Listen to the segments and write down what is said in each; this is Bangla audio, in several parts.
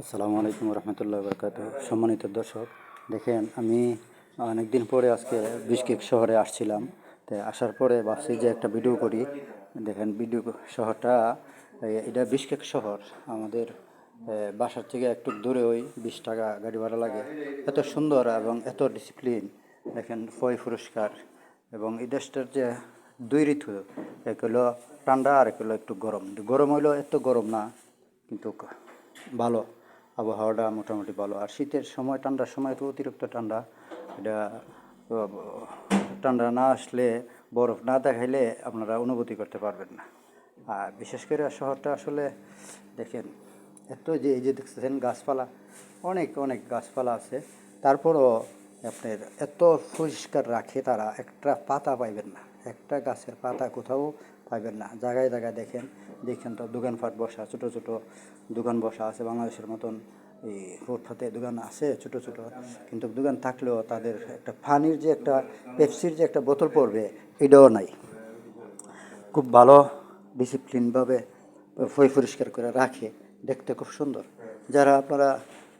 আসসালামু আলাইকুম রহমতুল্লাহ বরকাত। সম্মানিত দর্শক, দেখেন আমি অনেক দিন পরে আজকে বিশকেক শহরে আসছিলাম। তো আসার পরে ভাবছি যে একটা ভিডিও করি। দেখেন ভিডিও শহরটা এটা বিশকেক শহর। আমাদের বাসার থেকে একটু দূরে ওই বিশ টাকা গাড়ি ভাড়া লাগে। এত সুন্দর এবং এত ডিসিপ্লিন দেখেন ফয় পুরস্কার এবং এই দেশটার যে দুই ঋতু, এক হলো ঠান্ডা আর এক হলো একটু গরম। গরম হইল এত গরম না, কিন্তু ভালো। আবহাওয়াটা মোটামুটি ভালো। আর শীতের সময়, ঠান্ডার সময় তো অতিরিক্ত ঠান্ডা। এটা ঠান্ডা না আসলে, বরফ না দেখাইলে আপনারা অনুভূতি করতে পারবেন না। আর বিশেষ করে শহরটা আসলে, দেখেন, এত যে এই যে দেখতেছেন গাছপালা, অনেক অনেক গাছপালা আছে। তারপরও আপনার এত পরিষ্কার রাখে তারা, একটা পাতা পাইবেন না। একটা গাছের পাতা কোথাও পাইবেন না। জায়গায় জায়গায় দেখেন দেখেন তো দোকানপাট বসা, ছোটো ছোটো দোকান বসা আছে বাংলাদেশের মতন। এই ফুটপাতে দোকান আছে ছোট ছোট, কিন্তু দোকান থাকলেও তাদের একটা পানির যে একটা, পেপসির যে একটা বোতল পড়বে, এটাও নাই। খুব ভালো ডিসিপ্লিনভাবে পয় পরিষ্কার করে রাখে, দেখতে খুব সুন্দর। যারা আপনারা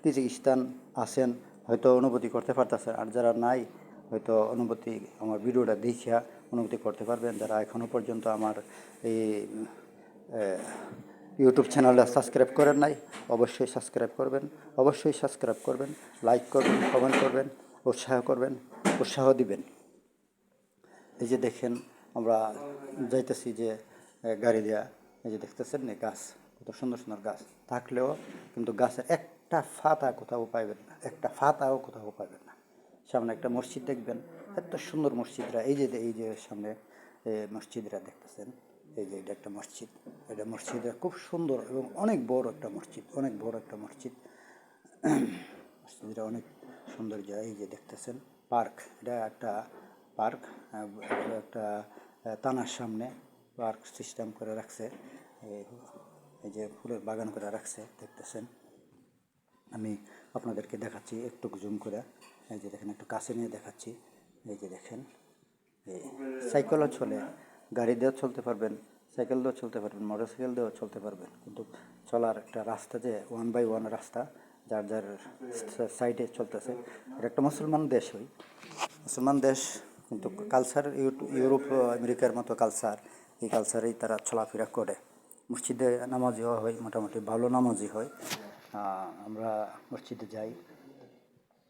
কিজিকিস্তান আছেন, হয়তো অনুভূতি করতে পারতেছেন, আর যারা নাই হয়তো অনুভূতি আমার ভিডিওটা দেখিয়া অনুভূতি করতে পারবেন। যারা এখনও পর্যন্ত আমার এই ইউটিউব চ্যানেলটা সাবস্ক্রাইব করেন নাই, অবশ্যই সাবস্ক্রাইব করবেন। অবশ্যই সাবস্ক্রাইব করবেন, লাইক করবেন, কমেন্ট করবেন, উৎসাহ করবেন, উৎসাহ দিবেন। এই যে দেখেন, আমরা যাইতেছি যে গাড়ি দেয়া, এই যে দেখতেছেন না গাছ, কত সুন্দর সুন্দর গাছ। থাকলেও কিন্তু গাছের একটা ফাতা কোথাও পাইবেন না, একটা ফাতাও কোথাও পাইবেন না। সামনে একটা মসজিদ দেখবেন। এত সুন্দর মসজিদরা। এই যে এই যে সামনে মসজিদরা দেখতেছেন। এই যে, এটা একটা মসজিদ। এটা মসজিদটা খুব সুন্দর এবং অনেক বড় একটা মসজিদ, অনেক বড় একটা মসজিদ। মসজিদটা অনেক সুন্দর জায়গা। এই যে দেখতেছেন, পার্ক। এটা একটা পার্ক। একটা থানার সামনে পার্ক সিস্টেম করে রাখছে। এই যে ফুলের বাগান করে রাখছে। দেখতেছেন। আমি আপনাদেরকে দেখাচ্ছি, একটু জুম করে। এই যে দেখেন, একটু কাছে নিয়ে দেখাচ্ছি। এই যে দেখেন, এই সাইকেলও চলে। গাড়ি দিয়েও চলতে পারবেন, সাইকেল দিয়েও চলতে পারবেন মোটর সাইকেল দিয়েও চলতে পারবেন। কিন্তু চলার একটা রাস্তা যে ওয়ান বাই ওয়ান রাস্তা, যার যার সাইডে চলতেছে, এটা একটা মুসলমান দেশ হই মুসলমান দেশ, কিন্তু কালচার ইউরোপ, আমেরিকার মতো কালচার এই কালচারেই তারা চলাফেরা করে। মসজিদে নামাজিও হয়, মোটামুটি ভালো নামাজি হয়। আমরা মসজিদে যাই।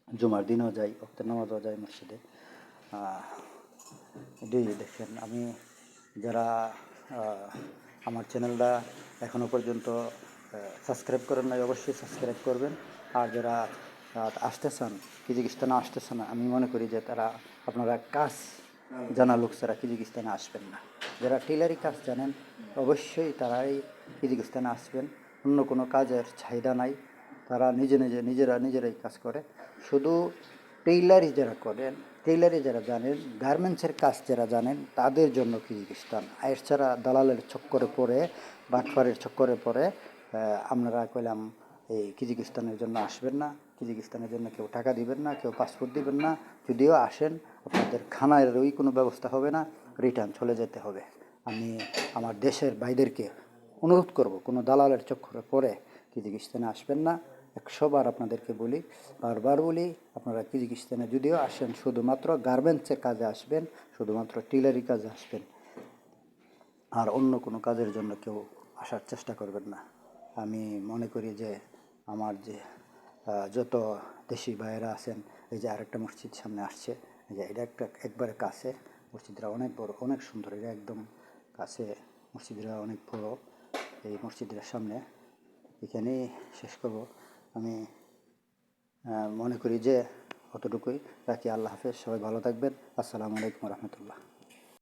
জুমার দিনও যাই অক্তের নামাজও যাই মসজিদে। এটাই দেখেন, আমি যারা আমার চ্যানেলটা এখনও পর্যন্ত সাবস্ক্রাইব করেন নাই, অবশ্যই সাবস্ক্রাইব করবেন। আর যারা আসতে চান কিজিকিস্তানে আসতে চান আমি মনে করি যে তারা আপনারা কাজ জানা লোক ছাড়া কিজিকিস্তানে আসবেন না। যারা টেলারি কাজ জানেন, অবশ্যই তারাই কিজিকিস্তানে আসবেন। অন্য কোনো কাজের চাহিদা নাই। তারা নিজে নিজে, নিজেরা নিজেরাই কাজ করে। শুধু টেইলারি যারা করেন টেইলারি যারা জানেন, গার্মেন্টসের কাজ যারা জানেন, তাদের জন্য কিজিকিস্তান এর ছাড়া দালালের চক্করে পড়ে, বাটফারের চক্করে পড়ে আপনারা কইলাম, এই কিজিকিস্তানের জন্য আসবেন না কিজিকিস্তানের জন্য কেউ টাকা দিবেন না, কেউ পাসপোর্ট দিবেন না, যদিও আসেন, আপনাদের খানার ওই কোনো ব্যবস্থা হবে না, রিটার্ন চলে যেতে হবে। আমি আমার দেশের বাইদেরকে অনুরোধ করব, কোনো দালালের চক্করে পড়ে কিজিকিস্তানে আসবেন না একশো বার আপনাদেরকে বলি, বারবার বলি, আপনারা কিজিকিস্তানে যদিও আসেন, শুধুমাত্র গার্মেন্টসের কাজে আসবেন, শুধুমাত্র টিলারি কাজে আসবেন। আর অন্য কোনো কাজের জন্য কেউ আসার চেষ্টা করবেন না। আমি মনে করি যে আমার যে যত দেশি ভাইয়েরা আছেন, এই যে আরেকটা মসজিদ সামনে আসছে, এই যে এটা একটা একবারে কাছে মসজিদরা অনেক বড়, অনেক সুন্দর, এটা একদম কাছে মসজিদরা অনেক বড়, এই মসজিদের সামনে। এখানেই শেষ করব। আমি মনে করি যে অতটুকুই। রাখি আল্লাহ হাফেজ। সবাই ভালো থাকবেন। আসসালামু আলাইকুম রহমতুল্লাহ।